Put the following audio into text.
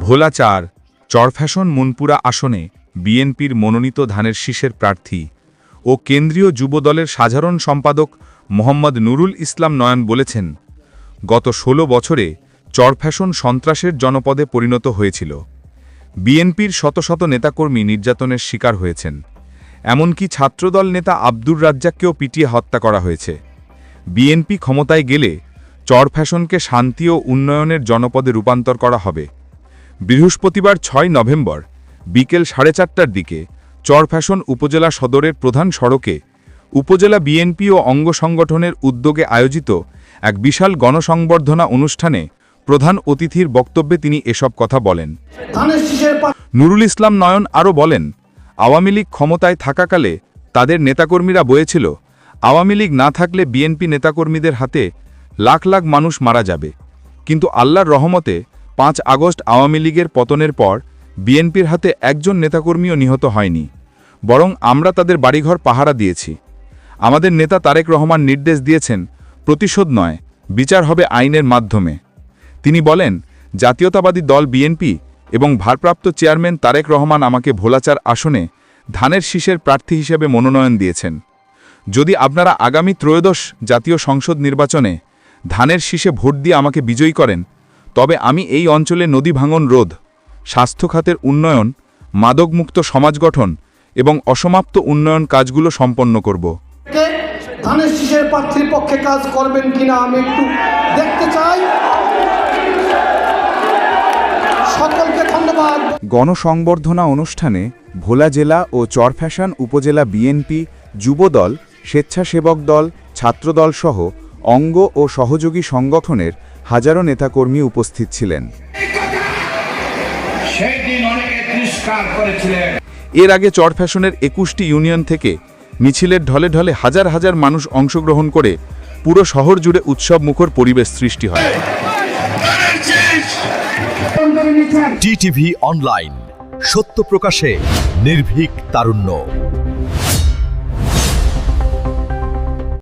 ভোলা চার চরফ্যাশন মনপুরা আসনে বিএনপির মনোনীত ধানের শীষের প্রার্থী ও কেন্দ্রীয় যুবদলের সাধারণ সম্পাদক মোহাম্মদ নুরুল ইসলাম নয়ন বলেছেন, গত ১৬ বছরে চরফ্যাশন সন্ত্রাসের জনপদে পরিণত হয়েছিল। বিএনপির শত শত নেতাকর্মী নির্যাতনের শিকার হয়েছেন। এমনকি ছাত্রদল নেতা আব্দুর রাজ্জাককেও পিটিয়ে হত্যা করা হয়েছে। বিএনপি ক্ষমতায় গেলে চরফ্যাশনকে শান্তি ও উন্নয়নের জনপদে রূপান্তর করা হবে। বৃহস্পতিবার ছয় নভেম্বর বিকেল সাড়ে চারটার দিকে চরফ্যাশন উপজেলা সদরের প্রধান সড়কে উপজেলা বিএনপি ও অঙ্গ সংগঠনের উদ্যোগে আয়োজিত এক বিশাল গণসংবর্ধনা অনুষ্ঠানে প্রধান অতিথির বক্তব্যে তিনি এসব কথা বলেন। নুরুল ইসলাম নয়ন আরও বলেন আওয়ামী লীগ ক্ষমতায় থাকাকালে তাদের নেতাকর্মীরা বয়েছিল আওয়ামী লীগ না থাকলে বিএনপি নেতাকর্মীদের হাতে লাখ লাখ মানুষ মারা যাবে। কিন্তু আল্লাহর রহমতে পাঁচ আগস্ট আওয়ামী লীগের পতনের পর বিএনপির হাতে একজন নেতাকর্মীও নিহত হয়নি। বরং আমরা তাদের বাড়িঘর পাহারা দিয়েছি। আমাদের নেতা তারেক রহমান নির্দেশ দিয়েছেন, প্রতিশোধ নয়, বিচার হবে আইনের মাধ্যমে। তিনি বলেন, জাতীয়তাবাদী দল বিএনপি এবং ভারপ্রাপ্ত চেয়ারম্যান তারেক রহমান আমাকে ভোলাচার আসনে ধানের শীষের প্রার্থী হিসেবে মনোনয়ন দিয়েছেন। যদি আপনারা আগামী ত্রয়োদশ জাতীয় সংসদ নির্বাচনে ধানের শীষে ভোট দিয়ে আমাকে বিজয়ী করেন তবে আমি এই অঞ্চলে নদী ভাঙন রোধ স্বাস্থ্য খাতের উন্নয়ন মাদকমুক্ত সমাজ গঠন এবং অসমাপ্ত উন্নয়ন কাজগুলো সম্পন্ন করব। ধানের শীষের প্রার্থীর পক্ষে কাজ করবেন কিনা আমি একটু দেখতে চাই। সকলকে ধন্যবাদ। গণসংবর্ধনা অনুষ্ঠানে ভোলা জেলা ও চরফ্যাশন উপজেলা বিএনপি যুবদল স্বেচ্ছাসেবক দল ছাত্রদল সহ অঙ্গ ও সহযোগী সংগঠনের হাজারো নেতাকর্মী উপস্থিত ছিলেন। সেই দিন অনেকে তিরস্কার করেছিলেন। এর আগে চরফ্যাশনের একুশটি ইউনিয়ন থেকে মিছিলের ঢলে ঢলে হাজার হাজার মানুষ অংশগ্রহণ করে পুরো শহর জুড়ে উৎসব মুখর পরিবেশ সৃষ্টি হয়। টিটিভি অনলাইন সত্য প্রকাশে নির্ভীক তারুণ্য।